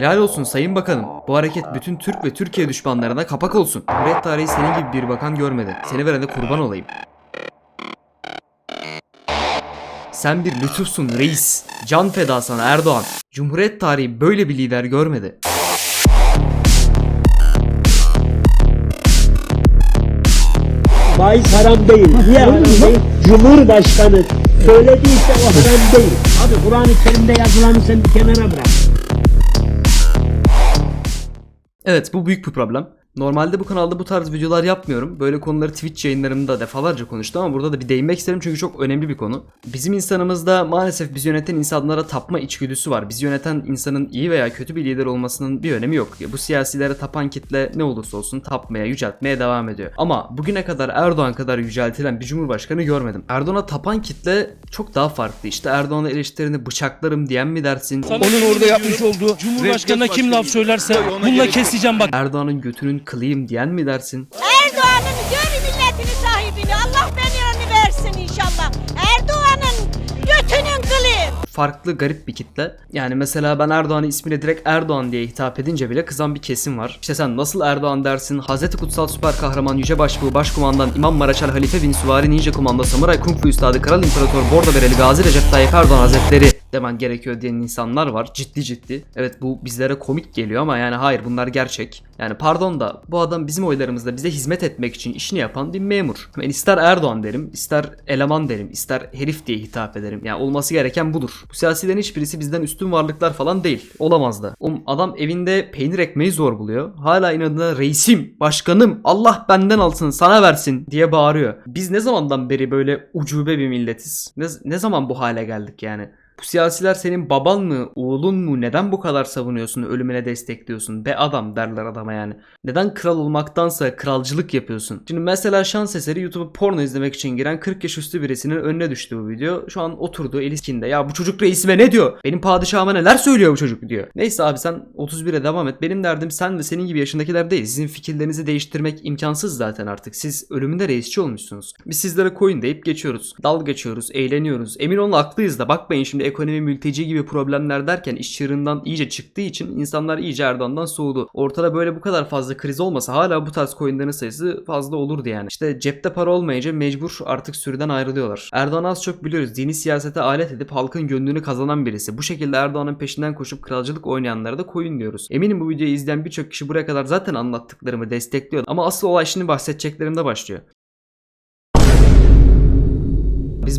Helal olsun sayın bakanım. Bu hareket bütün Türk ve Türkiye düşmanlarına kapak olsun. Cumhuriyet tarihi senin gibi bir bakan görmedi. Seni verene kurban olayım. Sen bir lütufsun reis. Can feda sana Erdoğan. Cumhuriyet tarihi böyle bir lider görmedi. Faiz haram değil. Değil? Cumhurbaşkanı söylediyse o haram değil. Abi Kur'an-ı Kerim'de yazılanı sen bir kenara bırak. Evet bu büyük bir problem. Normalde bu kanalda bu tarz videolar yapmıyorum. Böyle konuları Twitch yayınlarımda defalarca konuştum ama burada da bir değinmek isterim çünkü çok önemli bir konu. Bizim insanımızda maalesef bizi yöneten insanlara tapma içgüdüsü var. Bizi yöneten insanın iyi veya kötü bir lider olmasının bir önemi yok. Bu siyasilere tapan kitle ne olursa olsun tapmaya, yüceltmeye devam ediyor. Ama bugüne kadar Erdoğan kadar yüceltilen bir cumhurbaşkanı görmedim. Erdoğan'a tapan kitle çok daha farklı. İşte Erdoğan'a eleştirini bıçaklarım diyen mi dersin? Onun orada yapmış olduğu Cumhurbaşkanına kim laf söylerse bununla keseceğim bak. Erdoğan'ın götünün kılıyım diyen mi dersin? Erdoğan'ın gör milletini sahibini. Allah beni versin inşallah. Erdoğan'ın götünün kılı. farklı garip bir kitle. Yani mesela ben Erdoğan'ı ismine direkt Erdoğan diye hitap edince bile kızan bir kesim var. İşte sen nasıl Erdoğan dersin? Hazreti Kutsal Süper Kahraman Yüce Başbuğ Başkumandan İmam Maraşal Halife Bin Süvari Ninja Komando Samuray Kung Fu Üstadı Kral İmparator Bordo Bereli Gazi Recep Tayyip Erdoğan Hazretleri demen gerekiyor diyen insanlar var. Ciddi ciddi. Evet bu bizlere komik geliyor ama yani hayır bunlar gerçek. Yani pardon da bu adam bizim oylarımızda bize hizmet etmek için işini yapan bir memur. Ben ister Erdoğan derim, ister eleman derim, ister herif diye hitap ederim. Yani olması gereken budur. Bu siyasilerin hiçbirisi bizden üstün varlıklar falan değil. Olamaz da. Oğlum adam evinde peynir ekmeği zor buluyor. Hala inadına reisim, başkanım, Allah benden alsın, sana versin diye bağırıyor. Biz ne zamandan beri böyle ucube bir milletiz? Ne, ne zaman bu hale geldik yani? Bu siyasiler senin baban mı, oğlun mu? Neden bu kadar savunuyorsun, ölümüne destekliyorsun? Be adam derler adama yani. Neden kral olmaktansa kralcılık yapıyorsun? Şimdi mesela şans eseri YouTube'a porno izlemek için giren 40 yaş üstü birisinin önüne düştü bu video. Şu an oturdu eliskinde. Ya bu çocuk reisime ne diyor? Benim padişahıma neler söylüyor bu çocuk diyor. Neyse abi sen 31'e devam et. Benim derdim sen ve senin gibi yaşındakiler değil. Sizin fikirlerinizi değiştirmek imkansız zaten artık. Siz ölümünde reisçi olmuşsunuz. Biz sizlere coin deyip geçiyoruz. Dalga geçiyoruz, eğleniyoruz. Emin olun haklıyız da bakmayın şimdi ekonomi mülteci gibi problemler derken iş çığırından iyice çıktığı için insanlar iyice Erdoğan'dan soğudu. Ortada böyle bu kadar fazla kriz olmasa hala bu tarz coinlerin sayısı fazla olurdu yani. İşte cepte para olmayınca mecbur artık sürüden ayrılıyorlar. Erdoğan az çok biliyoruz. Dini siyasete alet edip halkın gönlünü kazanan birisi. Bu şekilde Erdoğan'ın peşinden koşup kralcılık oynayanlara da coin diyoruz. Eminim bu videoyu izleyen birçok kişi buraya kadar zaten anlattıklarımı destekliyor. Ama asıl olay şimdi bahsedeceklerimde başlıyor.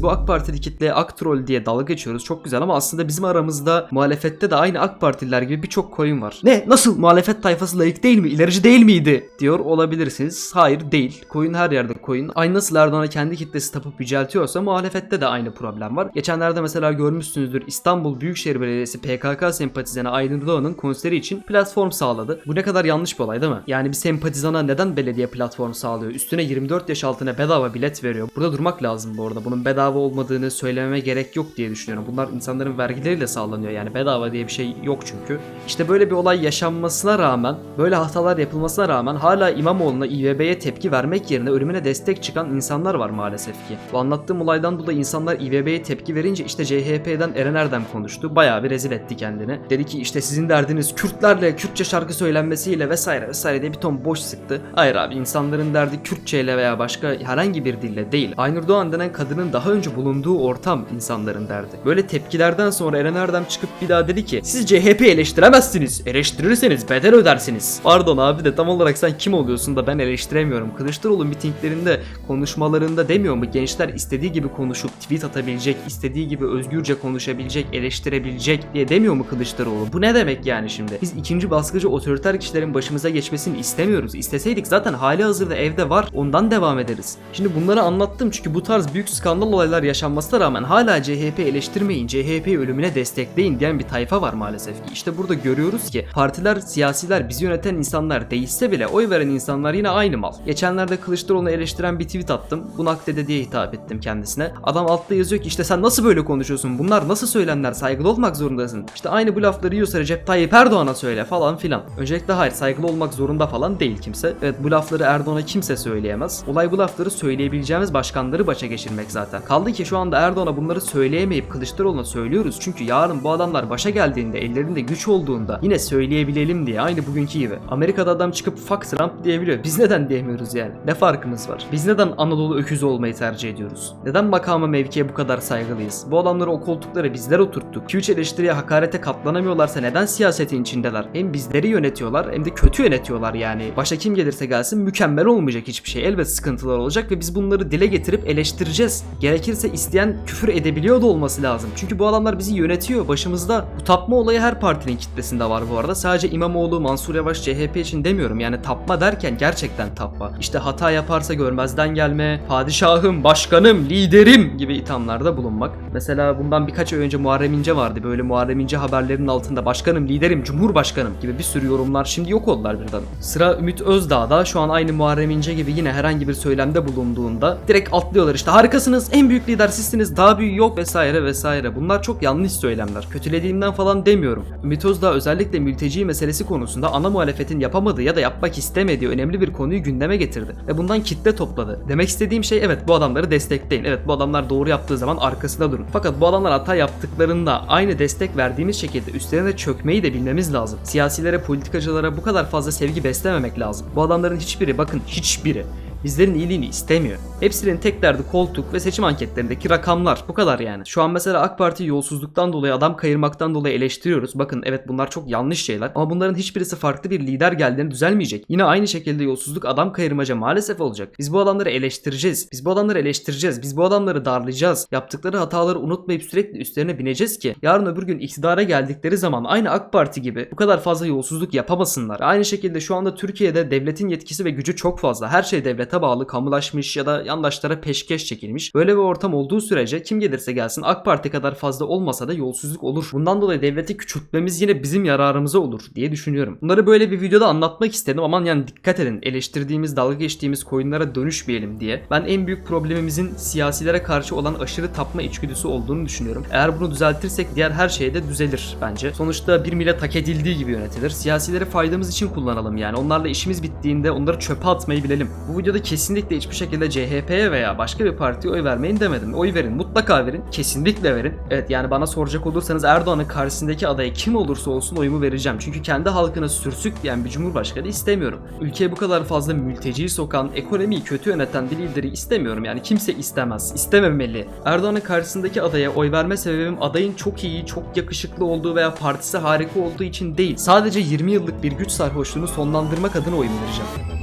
Bu AK Partili kitleye AK troll diye dalga geçiyoruz. Çok güzel ama aslında bizim aramızda muhalefette de aynı AK Partililer gibi birçok koyun var. Ne? Nasıl? Muhalefet tayfası layık değil mi? İlerici değil miydi? Diyor olabilirsiniz. Hayır değil. Koyun her yerde koyun. Aynı nasıl Erdoğan'a kendi kitlesi tapıp yüceltiyorsa muhalefette de aynı problem var. Geçenlerde mesela görmüşsünüzdür İstanbul Büyükşehir Belediyesi PKK sempatizanı Aydın Doğan'ın konseri için platform sağladı. Bu ne kadar yanlış bir olay değil mi? Yani bir sempatizana neden belediye platform sağlıyor? Üstüne 24 yaş altına bedava bilet veriyor. Burada durmak lazım bu arada. Bunun bedava olmadığını söylememe gerek yok diye düşünüyorum. Bunlar insanların vergileriyle sağlanıyor. Yani bedava diye bir şey yok çünkü. İşte böyle bir olay yaşanmasına rağmen, böyle hatalar yapılmasına rağmen hala İmamoğlu'na İBB'ye tepki vermek yerine ölümüne destek çıkan insanlar var maalesef ki. Bu anlattığım olaydan dolayı insanlar İBB'ye tepki verince işte CHP'den Eren Erdem konuştu. Bayağı bir rezil etti kendini. Dedi ki işte sizin derdiniz Kürtlerle Kürtçe şarkı söylenmesiyle vesaire vesaire diye bir ton boş sıktı. Hayır abi insanların derdi Kürtçe ile veya başka herhangi bir dille değil. Aynur Doğan denen kadının daha önce bulunduğu ortam insanların derdi. Böyle tepkilerden sonra Eren Erdem çıkıp bir daha dedi ki siz CHP eleştiremezsiniz. Eleştirirseniz bedel ödersiniz. Pardon abi de tam olarak sen kim oluyorsun da ben eleştiremiyorum. Kılıçdaroğlu mitinglerinde konuşmalarında demiyor mu gençler istediği gibi konuşup tweet atabilecek, istediği gibi özgürce konuşabilecek, eleştirebilecek diye demiyor mu Kılıçdaroğlu? Bu ne demek yani şimdi? Biz ikinci baskıcı otoriter kişilerin başımıza geçmesini istemiyoruz. İsteseydik zaten hali hazırda evde var. Ondan devam ederiz. Şimdi bunları anlattım çünkü bu tarz büyük skandal olaylar yaşanmasına rağmen hala CHP eleştirmeyin, CHP ölümüne destekleyin diyen bir tayfa var maalesef ki. İşte burada görüyoruz ki partiler, siyasiler, bizi yöneten insanlar değişse bile oy veren insanlar yine aynı mal. Geçenlerde Kılıçdaroğlu'nu eleştiren bir tweet attım. Bu nakdede diye hitap ettim kendisine. Adam altta yazıyor ki işte sen nasıl böyle konuşuyorsun? Bunlar nasıl söylemler? Saygılı olmak zorundasın. İşte aynı bu lafları yiyorsa Recep Tayyip Erdoğan'a söyle falan filan. Öncelikle hayır saygılı olmak zorunda falan değil kimse. Evet bu lafları Erdoğan'a kimse söyleyemez. Olay bu lafları söyleyebileceğimiz başkanları başa geçirmek zaten. Kaldı ki şu anda Erdoğan'a bunları söyleyemeyip Kılıçdaroğlu'na söylüyoruz. Çünkü yarın bu adamlar başa geldiğinde, ellerinde güç olduğunda yine söyleyebilelim diye aynı bugünkü gibi. Amerika'da adam çıkıp fuck Trump diyebiliyor. Biz neden diyemiyoruz yani? Ne farkımız var? Biz neden Anadolu öküzü olmayı tercih ediyoruz? Neden makama mevkiye bu kadar saygılıyız? Bu adamları o koltuklara bizler oturttuk. 2-3 eleştiriye hakarete katlanamıyorlarsa neden siyasetin içindeler? Hem bizleri yönetiyorlar hem de kötü yönetiyorlar yani. Başa kim gelirse gelsin mükemmel olmayacak hiçbir şey. Elbet sıkıntılar olacak ve biz bunları dile getirip eleştireceğiz. Gerekirse isteyen küfür edebiliyor da olması lazım. Çünkü bu adamlar bizi yönetiyor başımızda. Bu tapma olayı her partinin kitlesinde var bu arada. Sadece İmamoğlu, Mansur Yavaş, CHP için demiyorum. Yani tapma derken gerçekten tapma. İşte hata yaparsa görmezden gelme, padişahım, başkanım, liderim gibi ithamlarda bulunmak. Mesela bundan birkaç ay önce Muharrem İnce vardı. Böyle Muharrem İnce haberlerinin altında başkanım, liderim, cumhurbaşkanım gibi bir sürü yorumlar şimdi yok oldular birden. Sıra Ümit Özdağ'da şu an aynı Muharrem İnce gibi yine herhangi bir söylemde bulunduğunda direkt atlıyorlar işte harikasınız, en büyük lider sizsiniz, daha büyüğü yok vesaire vesaire. Bunlar çok yanlış söylemler. Kötülediğimden falan demiyorum. Ümit Özdağ özellikle mülteci meselesi konusunda ana muhalefetin yapamadığı ya da yapmak istemediği önemli bir konuyu gündeme getirdi. Ve bundan kitle topladı. Demek istediğim şey evet bu adamları destekleyin. Evet bu adamlar doğru yaptığı zaman arkasında durun. Fakat bu adamlar hata yaptıklarında aynı destek verdiğimiz şekilde üstlerine çökmeyi de bilmemiz lazım. Siyasilere, politikacılara bu kadar fazla sevgi beslememek lazım. Bu adamların hiçbiri bakın hiçbiri bizlerin iyiliğini istemiyor. Hepsinin tek derdi koltuk ve seçim anketlerindeki rakamlar. Bu kadar yani. Şu an mesela AK Parti yolsuzluktan dolayı adam kayırmaktan dolayı eleştiriyoruz. Bakın evet bunlar çok yanlış şeyler ama bunların hiçbirisi farklı bir lider geldiğinde düzelmeyecek. Yine aynı şekilde yolsuzluk adam kayırmaca maalesef olacak. Biz bu adamları eleştireceğiz. Biz bu adamları eleştireceğiz. Biz bu adamları darlayacağız. Yaptıkları hataları unutmayıp sürekli üstlerine bineceğiz ki yarın öbür gün iktidara geldikleri zaman aynı AK Parti gibi bu kadar fazla yolsuzluk yapamasınlar. Aynı şekilde şu anda Türkiye'de devletin yetkisi ve gücü çok fazla. Her şey devlete bağlı, kamulaşmış ya da yandaşlara peşkeş çekilmiş. Böyle bir ortam olduğu sürece kim gelirse gelsin AK Parti kadar fazla olmasa da yolsuzluk olur. Bundan dolayı devleti küçültmemiz yine bizim yararımıza olur diye düşünüyorum. Bunları böyle bir videoda anlatmak istedim aman yani dikkat edin. Eleştirdiğimiz, dalga geçtiğimiz koyunlara dönüşmeyelim diye. Ben en büyük problemimizin siyasilere karşı olan aşırı tapma içgüdüsü olduğunu düşünüyorum. Eğer bunu düzeltirsek diğer her şey de düzelir bence. Sonuçta bir millet hak edildiği gibi yönetilir. Siyasileri faydamız için kullanalım yani. Onlarla işimiz bittiğinde onları çöpe atmayı bilelim. Bu videoda kesinlikle hiçbir şekilde CHP'ye veya başka bir partiye oy vermeyin demedim. Oy verin, mutlaka verin, kesinlikle verin. Evet yani bana soracak olursanız Erdoğan'ın karşısındaki adaya kim olursa olsun oyumu vereceğim. Çünkü kendi halkına sürsük diyen bir cumhurbaşkanı istemiyorum. Ülkeye bu kadar fazla mülteci sokan, ekonomiyi kötü yöneten bir lideri istemiyorum. Yani kimse istemez, istememeli. Erdoğan'ın karşısındaki adaya oy verme sebebim adayın çok iyi, çok yakışıklı olduğu veya partisi harika olduğu için değil. Sadece 20 yıllık bir güç sarhoşluğunu sonlandırmak adına oyumu vereceğim.